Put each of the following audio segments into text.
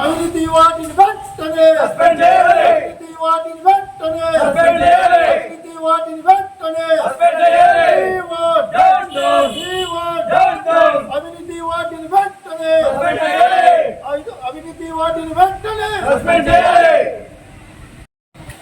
అవినీతి వాటిని వెంటనే సస్పెండ్ చేయాలి. అవినీతి వాటిని వెంటనే సస్పెండ్ చేయాలి. అవినీతి వాటిని వెంటనే సస్పెండ్ చేయాలి. We want Down, down. We want Down, down. అవినీతి వాటిని వెంటనే సస్పెండ్ చేయాలి. ఐదు- అవినీతి వాటిని వెంటనే సస్పెండ్ చేయాలి.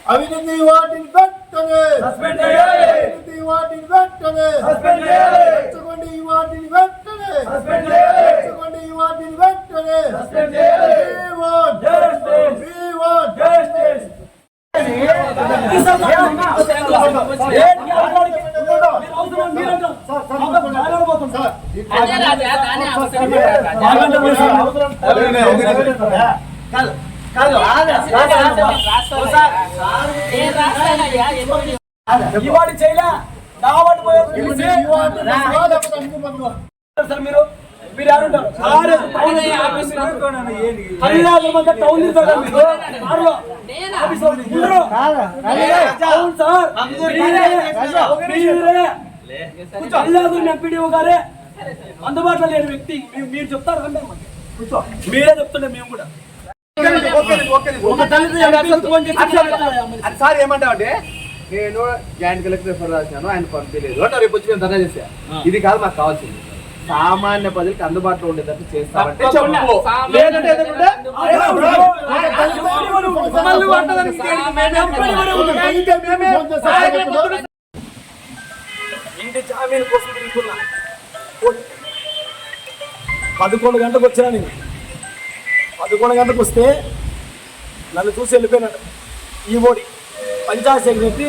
అవినీతి వాటిని వెంటనే సస్పెండ్ చేయాలి. అవినీతి వాటిని వెంటనే సస్పెండ్ చేయాలి. రెచ్చగొండి ఈ వాటిని వెంటనే సస్పెండ్ చేయాలి. రెచ్చగొండి ఈ వాటిని వెంటనే సస్పెండ్ చేయాలి. We want Justice. We want Justice. అదే రాజా దాని అవసరం ఏ రాస్తానయ్యా ఎందుకు ఇవాడు చేయలే కాబట్టి ఈ వాటిని స్వాగతం మనము సార్ మీరు మీరు ఎవరుంటారు టౌన్ ఎంపీడీఓ గారే అందుబాటులో లేని వ్యక్తి. మీరు చెప్తారు కూర్చో. మీరే చెప్తుండే మేము కూడా. సార్ ఏమంటావంటే నేను జాయింట్ కలెక్టర్ రిఫర్ రాశాను ఆయన పంపించలేదు. అంటే రేపు వచ్చి మేము ధర్నా చేసా ఇది కాదు మాకు కావాల్సింది. సామాన్య ప్రజలకు అందుబాటులో ఉండేటట్టు చేస్తామంటే తప్పకుండా. చెప్పు సామాన్య లేదంటే ఎదురుంటే మమ్మల్ని పట్టదని ఇంకేంటి? మేము ఎంపీడీ వరే ఉన్నాం. ఫోన్ చేసి ఇంటి జామీన్ కోసం తిరుగుతున్నా. పదకొండు గంటలకు వచ్చినా నేను. పదకొండు గంటలకు వస్తే నన్ను చూసి వెళ్ళిపోయినాడు ఈ ఓడి పంచాయత్ సెక్రటరీ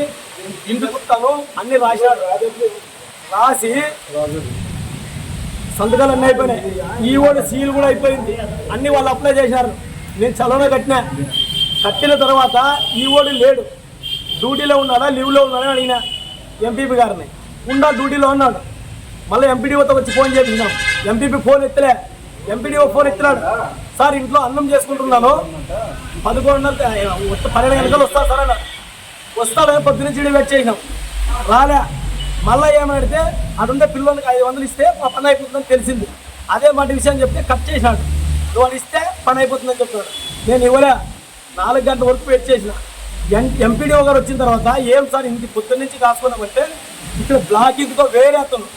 ఇంటికి వస్తాను అన్ని రాశాడు. రాసి సంతకాలు అన్నీ అయిపోయినాయి. ఈ ఓడి సీల్ కూడా అయిపోయింది. అన్ని వాళ్ళు అప్లై చేశారు. నేను చలన కట్టినా. కట్టిన తర్వాత ఈ ఓడి లేడు. డ్యూటీలో ఉన్నాడా? లీవ్లో ఉన్నాడా? అని అడిగినా ఎంపీపీ గారిని. ఉండా డ్యూటీలో ఉన్నాడు మళ్ళీ ఎంపీడీఓతో వచ్చి ఫోన్ చేపించినాం ఎంపీపీ ఫోన్ ఎత్తలే. ఎంపీడీఓ ఫోన్ ఎత్తినాడు సార్ ఇంట్లో అన్నం చేసుకుంటున్నాను. పదకొండున్నర పన్నెండు గంటలు వస్తా సార్ అన్నాడు. వస్తాడని పొద్దున్న చెడి వెయిట్ చేసినాం. రాలే. మళ్ళీ ఏమడితే అటుంటే పిల్లలకి ఐదు వందలు ఇస్తే మా పని అయిపోతుందని తెలిసింది. అదే మాట విషయం చెప్తే కట్ చేసినాడు. నువ్వు ఇస్తే పని అయిపోతుందని చెప్తాడు నేను ఇవ్వలే. నాలుగు గంటల వరకు వెయిట్ చేసిన. ఎంపీడీఓ గారు వచ్చిన తర్వాత ఏం సార్ ఇంటి పొద్దున్న నుంచి కాసుకున్నామంటే ఇక్కడ బ్లాకింగ్తో వేరే అతను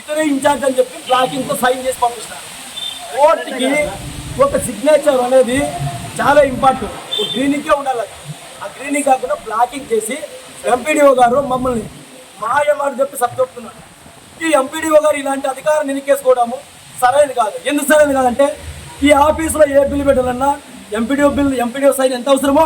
ఇతనే ఇన్ఛార్జ్ అని చెప్పి బ్లాకింగ్తో సైన్ చేసి పంపిస్తారు కోర్టుకి ఒక సిగ్నేచర్ అనేది చాలా ఇంపార్టెంట్ ఒక గ్రీనింగ్కే ఉండాలి ఆ గ్రీనింగ్ కాకుండా బ్లాకింగ్ చేసి ఎంపీడీఓ గారు మమ్మల్ని మాయమాట చెప్పి సత్యొప్పుతున్నాడు ఈ ఎంపీడీఓ గారు ఇలాంటి అధికారం నిలికేసుకోవడము సరైనది కాదు. ఎందుకు సరైనది కాదంటే ఈ ఆఫీసులో ఏ బిల్లు పెట్టాలన్నా ఎంపీడీఓ బిల్ ఎంపీడీఓ సైన్ ఎంత అవసరమో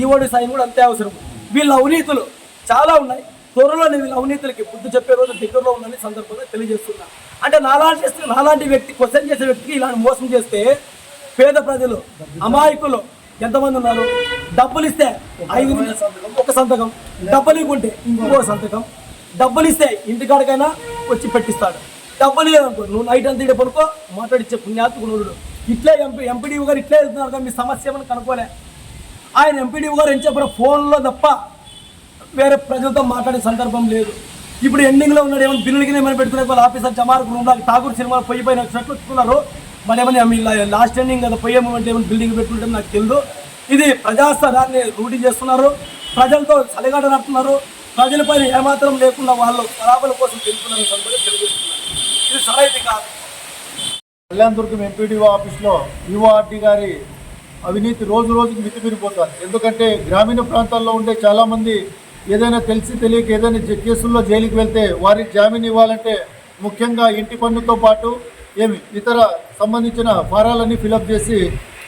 ఈఓడి సైన్ కూడా అంతే అవసరం వీళ్ళ అవినీతులు చాలా ఉన్నాయి. త్వరలో నేను వీళ్ళ అవినీతులకి బుద్ధి చెప్పే రోజు దగ్గరలో ఉందని సందర్భంగా తెలియజేస్తున్నా. అంటే నాలాంటి నాలాంటి వ్యక్తి క్వశ్చన్ చేసే వ్యక్తికి ఇలాంటి మోసం చేస్తే పేద ప్రజలు అమాయకులు ఎంతమంది ఉన్నారు? డబ్బులు ఇస్తే ఐదు సంతకం ఒక సంతకం డబ్బులు ఇవ్వకుంటే ఇంకో సంతకం డబ్బులు ఇస్తే ఇంటికాడికైనా వచ్చి పెట్టిస్తాడు. డబ్బులు లేదనుకో నువ్వు నైట్ అంతా ఇడే పనుకో మాట్లాడిచ్చే పుణ్యాత్మకుడు ఇట్లే ఎంపీ ఎంపీడీ గారు ఇట్లే వెళ్తున్నారు కానీ మీ సమస్య ఏమని కనుక్కోలే? ఆయన ఎంపీడీ గారు ఏం చెప్పారు? ఫోన్లో తప్ప వేరే ప్రజలతో మాట్లాడే సందర్భం లేదు. ఇప్పుడు ఎండింగ్లో ఉన్నాడు ఏమైనా బిల్లులకి ఏమైనా పెట్టుకునే వాళ్ళు ఆఫీసర్ జమార్కు రూమ్లో ఠాగూర్ సినిమాలో పొయ్యి పైన వచ్చినట్లు వచ్చుకున్నారు మరి ఏమైనా లాస్ట్ ఎండింగ్ కదా పోయే మూమెంట్ ఏమైనా బిల్డింగ్ పెట్టుకుంటే నాకు తెలియదు ఇది ప్రజాస్థానాన్ని రూటీ చేస్తున్నారు. ప్రజలతో సలిగాట నడుతున్నారు ప్రజలపైన ఏమాత్రం లేకుండా వాళ్ళు పరాబల కోసం తెలుపుతున్నారు సందర్భంగా తెలియజేస్తున్నారు ఇది సరైనది కాదు కళ్యాణదుర్గం ఎంపీడీఓ ఆఫీస్లో యువఆర్టీ గారి అవినీతి రోజు రోజుకి మితిమీరిపోతుంది ఎందుకంటే గ్రామీణ ప్రాంతాల్లో ఉండే చాలామంది ఏదైనా తెలిసి తెలియక ఏదైనా కేసుల్లో జైలుకి వెళ్తే వారికి జామీన్ ఇవ్వాలంటే ముఖ్యంగా ఇంటి పన్నుతో పాటు ఏమి ఇతర సంబంధించిన ఫారాలన్నీ ఫిలప్ చేసి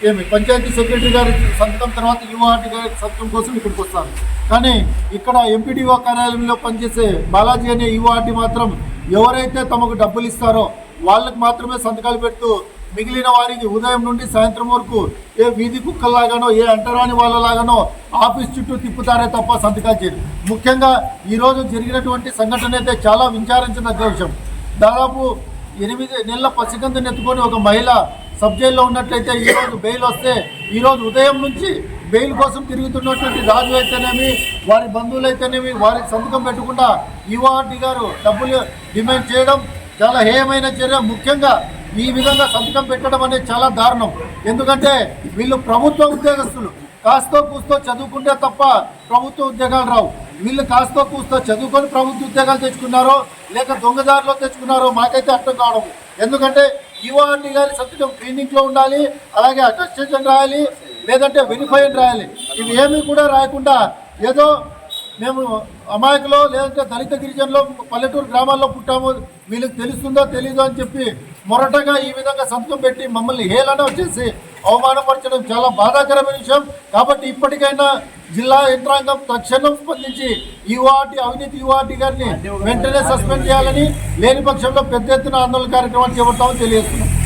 ఏమి పంచాయతీ సెక్రటరీ గారి సంతకం తర్వాత యువఆర్టీ గారి సంతకం కోసం ఇక్కడికి వస్తాను కానీ ఇక్కడ ఎంపీడీఓ కార్యాలయంలో పనిచేసే బాలాజీ అనే యువఆర్టీ మాత్రం ఎవరైతే తమకు డబ్బులు ఇస్తారో వాళ్ళకి మాత్రమే సంతకాలు పెడుతూ మిగిలిన వారికి ఉదయం నుండి సాయంత్రం వరకు ఏ వీధి కుక్కల్లాగానో ఏ అంటరాని వాళ్ళలాగానో ఆఫీస్ చుట్టూ తిప్పుతారే తప్ప సంతకాలు చేయరు. ముఖ్యంగా ఈరోజు జరిగినటువంటి సంఘటన అయితే చాలా విచారించదగ్గ విషయం దాదాపు ఎనిమిది నెలల పసికందుని ఎత్తుకొని ఒక మహిళ సబ్ జైల్లో ఉన్నట్లయితే ఈరోజు బెయిల్ వస్తే ఈరోజు ఉదయం నుంచి బెయిల్ కోసం తిరుగుతున్నటువంటి రాజు అయితేనేమి వారి బంధువులు అయితేనేమి వారికి సంతకం పెట్టకుండా ఈవార్టీ గారు డబ్బులు డిమాండ్ చేయడం చాలా హేయమైన చర్య. ముఖ్యంగా ఈ విధంగా సంతకం పెట్టడం అనేది చాలా దారుణం. ఎందుకంటే వీళ్ళు ప్రభుత్వ ఉద్యోగస్తులు. కాస్తో కూస్తో చదువుకుంటే తప్ప ప్రభుత్వ ఉద్యోగాలు రావు. వీళ్ళు కాస్తో కూస్తో చదువుకొని ప్రభుత్వ ఉద్యోగాలు తెచ్చుకున్నారో లేక దొంగదారిలో తెచ్చుకున్నారో మాకైతే అర్థం కావడం. ఎందుకంటే ఈఓఆర్టీ గారి సంతకం క్లీనింగ్ ఉండాలి అలాగే అటెస్టేషన్ రాయాలి లేదంటే వెరిఫై రాయాలి. ఇవి ఏమీ కూడా రాయకుండా ఏదో మేము అమాయకులో లేదంటే దళిత గిరిజనులో పల్లెటూరు గ్రామాల్లో పుట్టాము. వీళ్ళకి తెలుస్తుందో తెలీదో అని చెప్పి మొరటగా ఈ విధంగా సంతకం పెట్టి మమ్మల్ని హేళన చేసి అవమానపరచడం చాలా బాధాకరమైన విషయం. కాబట్టి ఇప్పటికైనా జిల్లా యంత్రాంగం తక్షణం స్పందించి యువాటి అవినీతి యువాటి గారిని వెంటనే సస్పెండ్ చేయాలని లేని పక్షంలో పెద్ద ఎత్తున ఆందోళన కార్యక్రమాలు చేపడతామని తెలియజేస్తున్నాం.